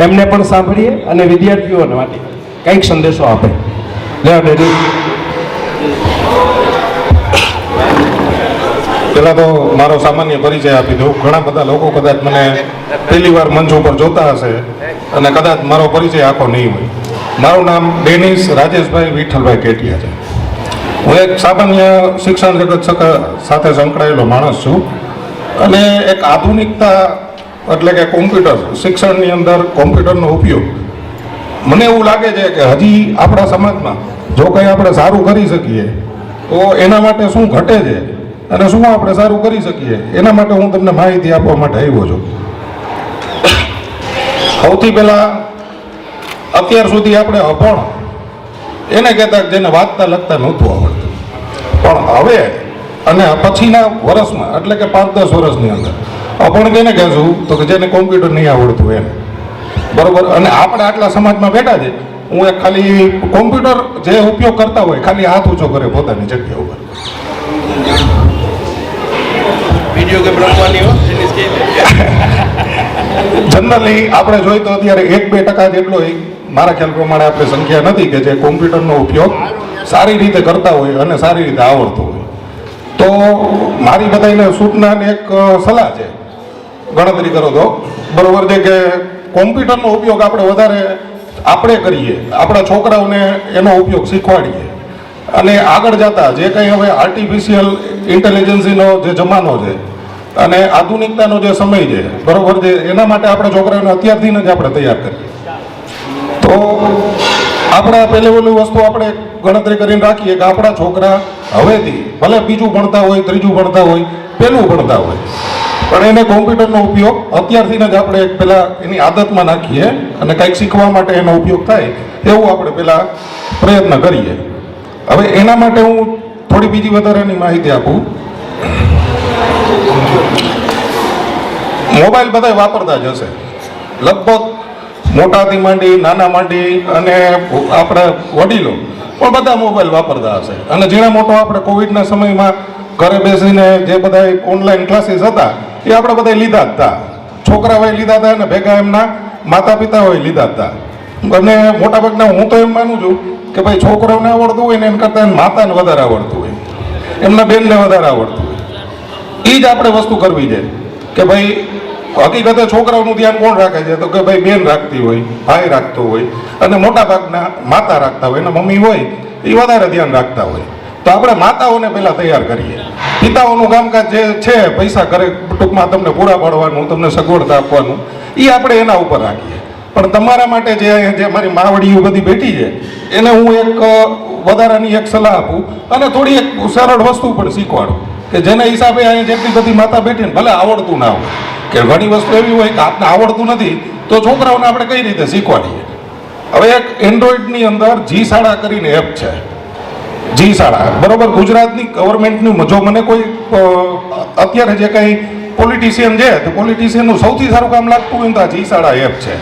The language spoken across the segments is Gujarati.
એમને પણ સાંભળીએ અને વિદ્યાર્થીઓને માટે કંઈક સંદેશો આપે. જય ડેડી. પહેલાં તો મારો સામાન્ય પરિચય આપી દઉં. ઘણા બધા લોકો કદાચ મને પહેલી વાર મંચ ઉપર જોતા હશે અને કદાચ મારો પરિચય આખો નહીં હોય. મારું નામ ડેનિસ રાજેશભાઈ વિઠ્ઠલભાઈ કેટિયા છે. હું એક સામાન્ય શિક્ષણ જગત સાથે સંકળાયેલો માણસ છું. અને એક આધુનિકતા એટલે કે કોમ્પ્યુટર શિક્ષણની અંદર કોમ્પ્યુટરનો ઉપયોગ. મને એવું લાગે છે કે હજી આપણા સમાજમાં જો કંઈ આપણે સારું કરી શકીએ, તો એના માટે શું ઘટે છે અને શું આપણે સારું કરી શકીએ, એના માટે હું તમને માહિતી આપવા માટે આવ્યો છું. સૌથી પહેલાં અત્યાર સુધી આપણે અભણ એને કહેતા જેને વાંચતા લખતા નહોતું આવડતું. પણ હવે અને પછીના વર્ષમાં, એટલે કે પાંચ દસ વર્ષની અંદર અભણ કેને કહેશું તો કે જેને કોમ્પ્યુટર નહીં આવડતું એમ. બરોબર? અને આપણે આટલા સમાજમાં બેઠા છે હું એક ખાલી કોમ્પ્યુટર જે ઉપયોગ કરતા હોય ખાલી હાથ ઊંચો કરે પોતાની જગ્યા ઉપર. જનરલી આપણે જોઈએ તો અત્યારે એક બે ટકા જેટલો મારા ખ્યાલ પ્રમાણે આપણે સંખ્યા નથી કે જે કોમ્પ્યુટરનો ઉપયોગ સારી રીતે કરતા હોય અને સારી રીતે આવડતો હોય. તો મારી બધાને સૂચના એક સલાહ છે. ગણતરી કરો તો. બરોબર છે કે કોમ્પ્યુટરનો ઉપયોગ આપણે વધારે આપણે કરીએ. આપણા છોકરાઓને એનો ઉપયોગ શીખવાડીએ. અને આગળ જતા જે કંઈ હવે આર્ટિફિશિયલ ઇન્ટેલિજન્સીનો જે જમાનો છે અને આધુનિકતાનો જે સમય છે, બરોબર છે, એના માટે આપણે છોકરાઓને અત્યારથી જ આપણે તૈયાર કરીએ. તો આપણા પહેલે ઓલી વસ્તુ આપણે ગણતરી કરીને રાખીએ કે આપણા છોકરા હવેથી ભલે બીજું ભણતા હોય, ત્રીજું ભણતા હોય, પહેલું ભણતા હોય. પણ એને કોમ્પ્યુટરનો ઉપયોગ અત્યારથી જ આપણે પહેલાં એની આદતમાં નાખીએ અને કંઈક શીખવા માટે એનો ઉપયોગ થાય એવું આપણે પહેલાં પ્રયત્ન કરીએ. હવે એના માટે હું થોડી બીજી વધારાની માહિતી આપું. મોબાઈલ બધા વાપરતા જ હશે. લગભગ મોટાથી માંડી, નાના માંડી અને આપણે વડીલો પણ બધા મોબાઈલ વાપરતા હશે. અને જેના મોટો આપણે કોવિડના સમયમાં ઘરે બેસીને જે બધા ઓનલાઈન ક્લાસીસ હતા એ આપણે બધા લીધા જ હતા હોય લીધા હતા અને ભેગા એમના માતા પિતા હોય લીધા હતા અને મોટાભાગના હું તો એમ માનું છું કે ભાઈ છોકરાઓને આવડતું હોય ને એમ કરતાં એને માતાને વધારે આવડતું હોય. એમના બેનને વધારે આવડતું હોય. એ જ આપણે વસ્તુ કરવી છે કે ભાઈ હકીકતે છોકરાઓનું ધ્યાન કોણ રાખે છે? તો કે ભાઈ બેન રાખતી હોય, ભાઈ રાખતો હોય અને મોટા ભાગના માતા રાખતા હોય, એના મમ્મી હોય એ વધારે ધ્યાન રાખતા હોય. તો આપણે માતાઓને પહેલાં તૈયાર કરીએ. પિતાઓનું કામકાજ જે છે, પૈસા કરે ટૂંકમાં તમને પૂરા પાડવાનું, તમને સગવડતા આપવાનું એ આપણે એના ઉપર રાખીએ. પણ તમારા માટે જે જે મારી માવડીઓ બધી બેઠી છે, એને હું એક વધારાની એક સલાહ આપું અને થોડી એક સરળ વસ્તુ પણ શીખવાડું કે જેના હિસાબે અહીંયા જેટલી બધી માતા બેઠી ને, ભલે આવડતું ના હોય, કે ઘણી વસ્તુ એવી હોય કે આપને આવડતું નથી, તો છોકરાઓને આપણે કઈ રીતે શીખવાડીએ? હવે એક એન્ડ્રોઈડની અંદર જી શાળા કરીને એપ છે. જી શાળા, બરોબર? ગુજરાતની ગવર્મેન્ટનું જો મને કોઈ અત્યારે જે કંઈ પોલિટિશિયન છે તો પોલિટિશિયનનું સૌથી સારું કામ લાગતું હોય તો જી શાળા એપ છે,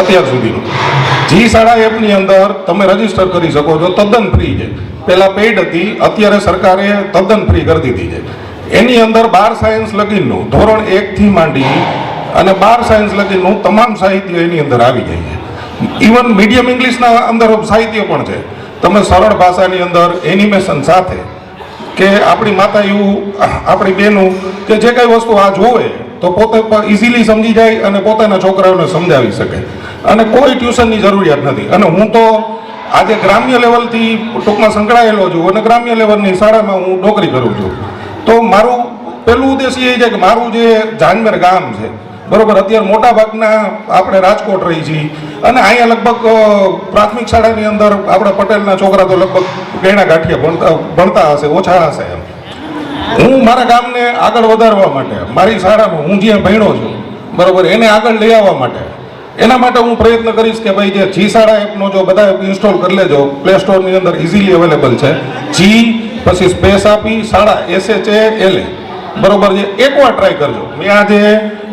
અત્યાર સુધીનું. જી શાળા એપની અંદર તમે રજિસ્ટર કરી શકો છો, તદ્દન ફ્રી છે. પહેલાં પેઇડ હતી, અત્યારે સરકારે તદ્દન ફ્રી કરી દીધી છે. એની અંદર બાર સાયન્સ લગીનનું, ધોરણ એકથી માંડી અને બાર સાયન્સ લગીનનું તમામ સાહિત્ય એની અંદર આવી જાય છે. ઇવન મીડિયમ ઇંગ્લિશના અંદર સાહિત્ય પણ છે. તમે સરળ ભાષાની અંદર એનિમેશન સાથે કે આપણી માતા એવું આપણી બહેનું કે જે કઈ વસ્તુ આ જોવે, તો પોતે ઇઝીલી સમજી જાય અને પોતાના છોકરાઓને સમજાવી શકે. અને કોઈ ટ્યુશનની જરૂરિયાત નથી. અને હું તો આજે ગ્રામ્ય લેવલથી ટૂંકમાં સંકળાયેલો છું અને ગ્રામ્ય લેવલની શાળામાં હું નોકરી કરું છું. તો મારું પહેલું ઉદ્દેશ એ છે કે મારું જે જાનમેર ગામ છે બરોબર, અત્યારે મોટા ભાગના આપણે રાજકોટ રહી છીએ. અને અહીંયા લગભગ પ્રાથમિક શાળાની અંદર આપણે પટેલના છોકરા તો લગભગ ગેણા ગાંઠિયા ભણતા ભણતા હશે, ઓછા હશે એમ. હું મારા ગામને આગળ વધારવા માટે, મારી શાળામાં હું જ્યાં ભણ્યો છું, બરોબર, એને આગળ લઈ આવવા માટે, એના માટે હું પ્રયત્ન કરીશ કે ભાઈ જે જી શાળા એપનો જો બધા ઇન્સ્ટોલ કરી લેજો, પ્લે સ્ટોરની અંદર ઇઝીલી અવેલેબલ છે. જી, પછી સ્પેસ આપી, શાળા S H A L A બરોબર છે એકવાર ટ્રાય કરજો. મેં આજે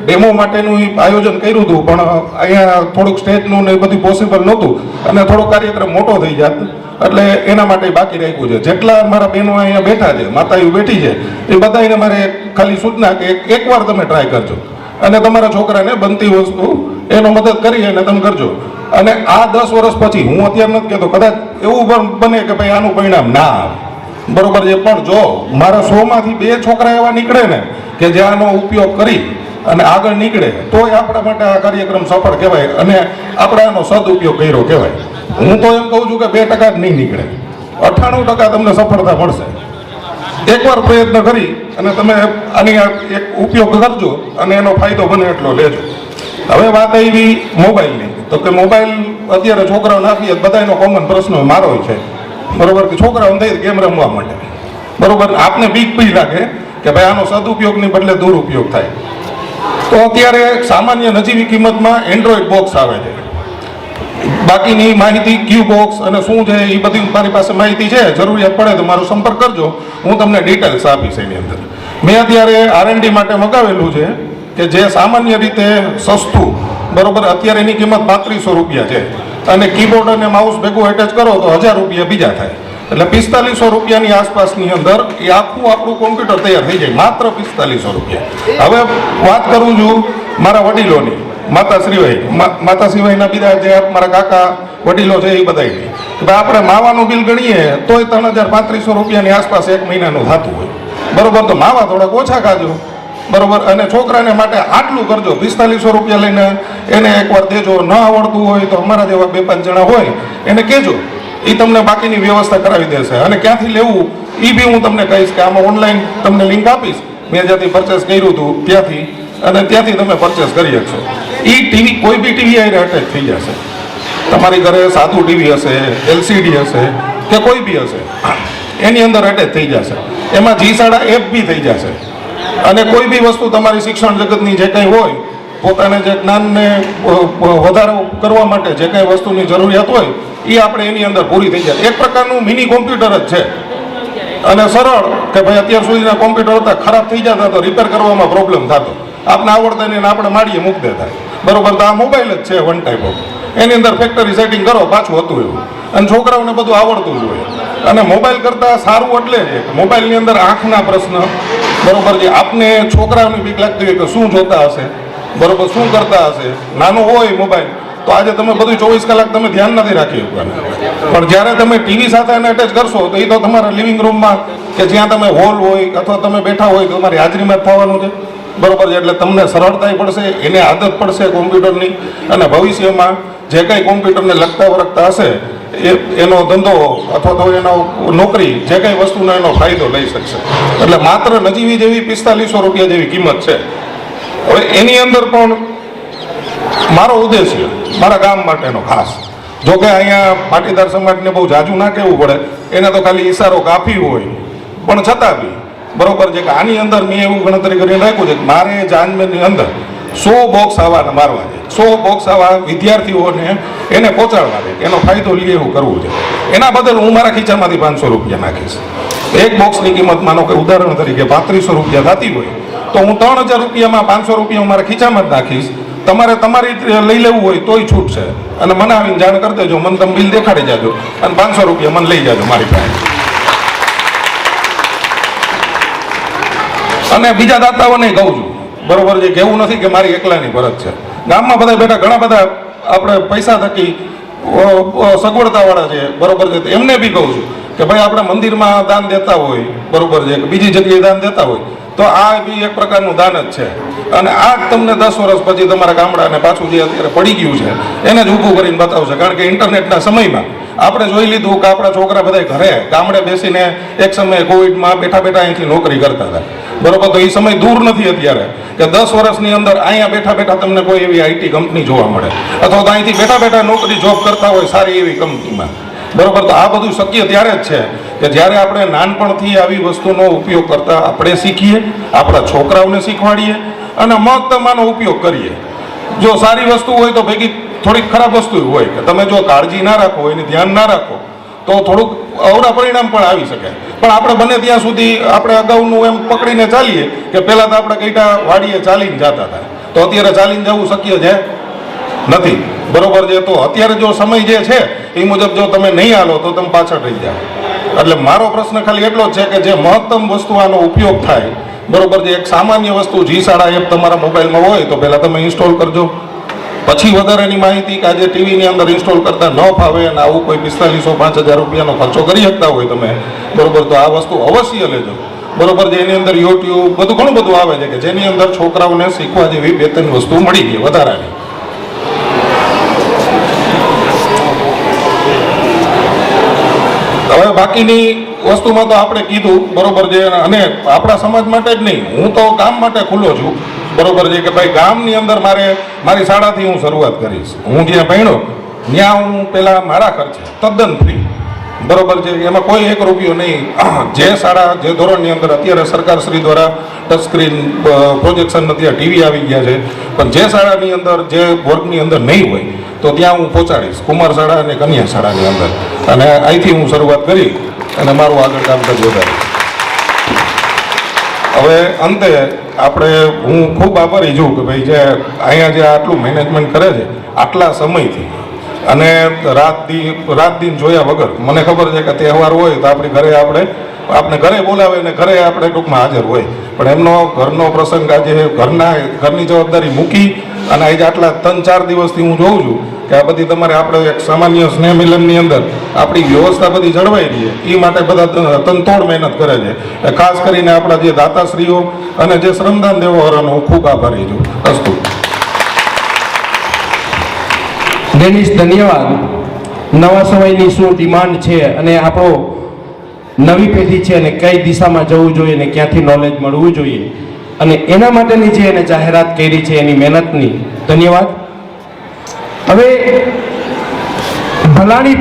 ડેમો માટેનું આયોજન કર્યું હતું, પણ અહીંયા થોડુંક સ્ટેજનું ને બધું પોસિબલ નહોતું અને થોડો કાર્યક્રમ મોટો થઈ જાત, એટલે એના માટે બાકી રાખ્યું છે. જેટલા મારા બહેનો અહીંયા બેઠા છે માતાઓ બેઠી છે, એ બધાને મારે ખાલી સૂચના કે એકવાર તમે ટ્રાય કરજો. અને તમારા છોકરાને બનતી વસ્તુ એનો મદદ કરી અને તમે કરજો. અને આ દસ વર્ષ પછી, હું અત્યારે નથી કહેતો કદાચ એવું પણ બને કે ભાઈ આનું પરિણામ ના આવે. બરોબર છે, પણ જો મારા સોમાંથી બે છોકરા એવા નીકળે ને કે જે આનો ઉપયોગ કરી અને આગળ નીકળે. તોય આપણા માટે આ કાર્યક્રમ સફળ કહેવાય અને આપણે આનો સદઉપયોગ કર્યો કહેવાય. હું તો એમ કહું છું કે બે ટકા જ નહીં નીકળે. અઠ્ઠાણું ટકા તમને સફળતા મળશે. એકવાર પ્રયત્ન કરી અને તમે આની એક ઉપયોગ કરજો અને એનો ફાયદો બને એટલો લેજો. હવે વાત આવી મોબાઈલની. તો કે મોબાઈલ અત્યારે છોકરાઓને આપીએ તો બધાનો કોમન પ્રશ્ન મારો છે. બરોબર કે છોકરાઓને થઈ ગેમ રમવા માટે. બરોબર? આપને બીક પી લાગે કે ભાઈ આનો સદુપયોગની બદલે દુરુપયોગ થાય. તો અત્યારે સામાન્ય નજીવી કિંમતમાં એન્ડ્રોઈડ બોક્સ આવે છે. બાકીની માહિતી ક્યુ બોક્સ અને શું છે એ બધી મારી પાસે માહિતી છે. જરૂરિયાત પડે તો મારો સંપર્ક કરજો. હું તમને ડિટેલ્સ આપીશ એની અંદર. મેં અત્યારે આરએનડી માટે મગાવેલું છે કે જે સામાન્ય રીતે સસ્તું, બરોબર, અત્યારે એની કિંમત પાંત્રીસો રૂપિયા છે. અને કીબોર્ડ અને માઉસ ભેગું એટેચ કરો તો હજાર રૂપિયા બીજા થાય. એટલે પિસ્તાલીસો રૂપિયાની આસપાસની અંદર એ આખું આપણું કોમ્પ્યુટર તૈયાર થઈ જાય, માત્ર પિસ્તાલીસો રૂપિયા. હવે વાત કરું છું મારા વડીલોની માતા માતા શ્રીવાઈના બીજા જે મારા કાકા વડીલો છે એ બધાય કે ભાઈ આપણે માવાનું બિલ ગણીએ, તોય ત્રણ હજાર પાંત્રીસો રૂપિયાની આસપાસ એક મહિનાનું થતું હોય. બરોબર, તો માવા થોડાક ઓછા ખાજો. બરોબર, અને છોકરાને માટે આટલું કરજો. પિસ્તાલીસો રૂપિયા લઈને એને એકવાર દેજો, ન આવડતું હોય તો અમારા જેવા બે પાંચ જણા હોય, એને કહેજો. એ તમને બાકીની વ્યવસ્થા કરાવી દેશે. અને ક્યાંથી લેવું? એ બી હું તમને કહીશ કે આમાં ઓનલાઈન તમને લિંક આપીશ. મેં જ્યાંથી પરચેસ કર્યું હતું, ત્યાંથી. અને ત્યાંથી તમે પરચેસ કરી શકશો. એ ટીવી કોઈ બી ટીવી આવીને અટેચ થઈ જશે. તમારી ઘરે સાદું ટીવી હશે એલસીડી હશે, કે કોઈ બી હશે, એની અંદર અટેચ થઈ જશે. એમાં જી સાડા એપ બી થઈ જશે. અને કોઈ બી વસ્તુ તમારી શિક્ષણ જગતની જે કંઈ હોય પોતાને જે જ્ઞાનને વધારો કરવા માટે જે કંઈ વસ્તુની જરૂરિયાત હોય એ આપણે એની અંદર પૂરી થઈ જાય. એક પ્રકારનું મિની કોમ્પ્યુટર જ છે. અને સરળ કે ભાઈ અત્યાર સુધીના કોમ્પ્યુટર હતા, ખરાબ થઈ જતા તો રિપેર કરવામાં પ્રોબ્લેમ થતો. આપણે આવડતા નહીં આપણે માડીએ મૂક દેતા. બરોબર, તો આ મોબાઈલ જ છે વન ટાઈપ ઓફ એની અંદર ફેક્ટરી સેટિંગ કરો, પાછું હતું એવું. અને છોકરાઓને બધું આવડતું જ હોય. અને મોબાઈલ કરતાં સારું એટલે છે મોબાઈલની અંદર આંખના પ્રશ્ન. બરોબર છે આપને છોકરાઓની બીક લાગતી હોય કે શું જોતા હશે? બરોબર, શું કરતા હશે? નાનો હોય મોબાઈલ તો આજે તમે બધું ચોવીસ કલાક તમે ધ્યાન નથી રાખી શકવાના પણ જ્યારે તમે ટીવી સાથે એને અટેચ કરશો, તો એ તો તમારા લિવિંગ રૂમમાં કે જ્યાં તમે હોલ હોય અથવા તમે બેઠા હોય, તો તમારી હાજરીમાં જ થવાનું છે. બરોબર છે, એટલે તમને સરળતાય પડશે, એને આદત પડશે કોમ્પ્યુટરની અને ભવિષ્યમાં જે કંઈ કોમ્પ્યુટરને લગતા વરગતા હશે, એ, એનો ધંધો અથવા તો એનો નોકરી, જે કંઈ વસ્તુનો એનો ફાયદો લઈ શકશે. એટલે માત્ર નજીવી જેવી પિસ્તાલીસો રૂપિયા જેવી કિંમત છે. હવે એની અંદર પણ મારો ઉદ્દેશ્ય મારા ગામ માટેનો ખાસ. જો કે અહીંયા પાટીદાર સમાજને બહુ જાજુ ના કહેવું પડે, એને તો ખાલી ઈશારો કાફી હોય. પણ છતાં બી, બરોબર છે કે આની અંદર મેં એવું ગણતરી કરીને રાખ્યું છે કે મારે જાનમેરની અંદર સો બોક્સ આવા મારવા છે. સો બોક્સ આવા વિદ્યાર્થીઓને એને પહોંચાડવા છે. એનો ફાયદો લઈએ એવું કરવું છે. એના બદલ હું મારા ખીચામાંથી પાંચસો રૂપિયા નાખીશ. એક બોક્સની કિંમત માનો કે ઉદાહરણ તરીકે પાંત્રીસો રૂપિયા થતી હોય તો હું ત્રણ હજાર રૂપિયામાં પાંચસો રૂપિયા મારા ખીચામાં જ નાખીશ. તમારે તમારી લઈ લેવું હોય તોય છૂટ છે. અને મને આવીને જાણ કરી દેજો, મને તમે બિલ દેખાડી જાજો. અને પાંચસો રૂપિયા મને લઈ જાજો મારી પાસે. અને બીજા દાતાઓને કહું છું. બરોબર છે કેવું નથી કે મારી એકલાની ફરજ છે. ગામમાં બધા બેઠા, ઘણા બધા આપણે પૈસા થકી સગવડતાવાળા છે. બરોબર છે એમને બી કહું છું કે ભાઈ, આપણે મંદિરમાં દાન દેતા હોય, બરોબર છે, કે બીજી જગ્યાએ દાન દેતા હોય. તો આ બી એક પ્રકારનું દાન જ છે. અને આ તમને દસ વર્ષ પછી તમારા ગામડાને પાછું જે અત્યારે પડી ગયું છે, એને જ ઊભું કરીને બતાવશે. કારણ કે ઇન્ટરનેટના સમયમાં આપણે જોઈ લીધું કે આપણા છોકરા બધા ઘરે ગામડે બેસીને એક સમયે કોવિડમાં બેઠા બેઠા અહીંથી નોકરી કરતા હતા. બરોબર, તો એ સમય દૂર નથી અત્યારે કે દસ વર્ષની અંદર અહીંયા બેઠા બેઠા તમને કોઈ એવી આઈટી કંપની જોવા મળે. અથવા તો અહીંથી બેઠા બેઠા નોકરી, જોબ કરતા હોય સારી એવી કંપનીમાં. બરોબર, તો આ બધું શક્ય ત્યારે જ છે કે જ્યારે આપણે નાનપણથી આવી વસ્તુનો ઉપયોગ કરતા આપણે શીખીએ, આપણા છોકરાઓને શીખવાડીએ અને મહત્તમ આનો ઉપયોગ કરીએ. જો સારી વસ્તુ હોય તો ભેગી થોડીક ખરાબ વસ્તુ હોય કે તમે જો કાળજી ના રાખો, એને ધ્યાન ના રાખો, તો થોડુંક અવરા પરિણામ પણ આવી શકે. પણ આપણે બને ત્યાં સુધી આપણે અગાઉનું એમ પકડીને ચાલીએ કે પહેલાં તો આપણે કઈટા વાડીએ ચાલીને જતા હતા. તો અત્યારે ચાલીને જવું શક્ય છે? નથી. બરોબર છે? તો અત્યારે જો સમય જે છે, એ મુજબ જો તમે નહીં હાલો તો તમે પાછળ રહી જાઓ. એટલે મારો પ્રશ્ન ખાલી એટલો છે કે જે મહત્તમ વસ્તુ આનો ઉપયોગ થાય, બરોબર, જે એક સામાન્ય વસ્તુ જી સાડા એપ તમારા મોબાઈલમાં હોય, તો પહેલાં તમે ઇન્સ્ટોલ કરજો. પછી વધારાની માહિતી કે આજે ટીવીની અંદર ઇન્સ્ટોલ કરતા ન ફાવે અને આવું કોઈ પિસ્તાલીસો, પાંચ હજાર રૂપિયાનો ખર્ચો કરી શકતા હોય તમે, બરોબર, તો આ વસ્તુ અવશ્ય લેજો. બરોબર એની અંદર યુટ્યુબ બધું ઘણું બધું આવે છે કે જેની અંદર છોકરાઓને શીખવા જેવી બે ત્રણ વસ્તુ મળી ગઈ વધારાની. હવે બાકીની વસ્તુમાં તો આપણે કીધું, બરોબર છે, અને આપણા સમાજ માટે જ નહીં. હું તો ગામ માટે ખુલ્લો છું. બરોબર છે કે ભાઈ, ગામની અંદર મારે મારી શાળાથી હું શરૂઆત કરીશ. હું જ્યાં ભણ્યો, ત્યાં હું પહેલાં મારા ખર્ચે તદ્દન ફ્રી બરોબર છે. એમાં કોઈ એક રૂપિયો નહીં. જે શાળા, જે ધોરણની અંદર અત્યારે સરકાર શ્રી દ્વારા ટચ સ્ક્રીન પ્રોજેક્શન અત્યારે ટીવી આવી ગયા છે. પણ જે શાળાની અંદર, જે વર્ગની અંદર નહીં હોય, તો ત્યાં હું પહોંચાડીશ. કુમાર શાળા અને કન્યા શાળાની અંદર. અને અહીંથી હું શરૂઆત કરી અને મારું આગળ કામકાજ વધારીશ હવે અંતે આપણે, હું ખૂબ આભારી છું કે ભાઈ જે અહીંયા જે આટલું મેનેજમેન્ટ કરે છે, આટલા સમયથી. અને રાત દી રાત દિન જોયા વગર. મને ખબર છે કે તહેવાર હોય તો આપણી ઘરે આપણે આપણે ઘરે બોલાવે ને ઘરે આપણે ટૂંકમાં હાજર હોય. પણ એમનો ઘરનો પ્રસંગ આજે ઘરના ઘરની જવાબદારી મૂકી અને આજે આટલા ત્રણ ચાર દિવસથી હું જોઉં છું કે આ બધી તમારે આપણે એક સામાન્ય સ્નેહ મિલનની અંદર આપણી વ્યવસ્થા બધી જળવાઈ રહી એ માટે બધા તનતોડ મહેનત કરે છે. ખાસ કરીને આપણા જે દાતાશ્રીઓ અને જે શ્રમદાન દેવાવાળાનો હું ખૂબ આભારી છું. અસ્તુ. ડેનિસ ધન્યવાદ. નવા સમયની શું ડિમાન્ડ છે અને આપણો નવી પેઢી છે અને કઈ દિશામાં જવું જોઈએ અને ક્યાંથી નોલેજ મળવું જોઈએ. અને એના માટેની જે એને જાહેરાત કરી છે એની મહેનતની. ધન્યવાદ. હવે ભલાણી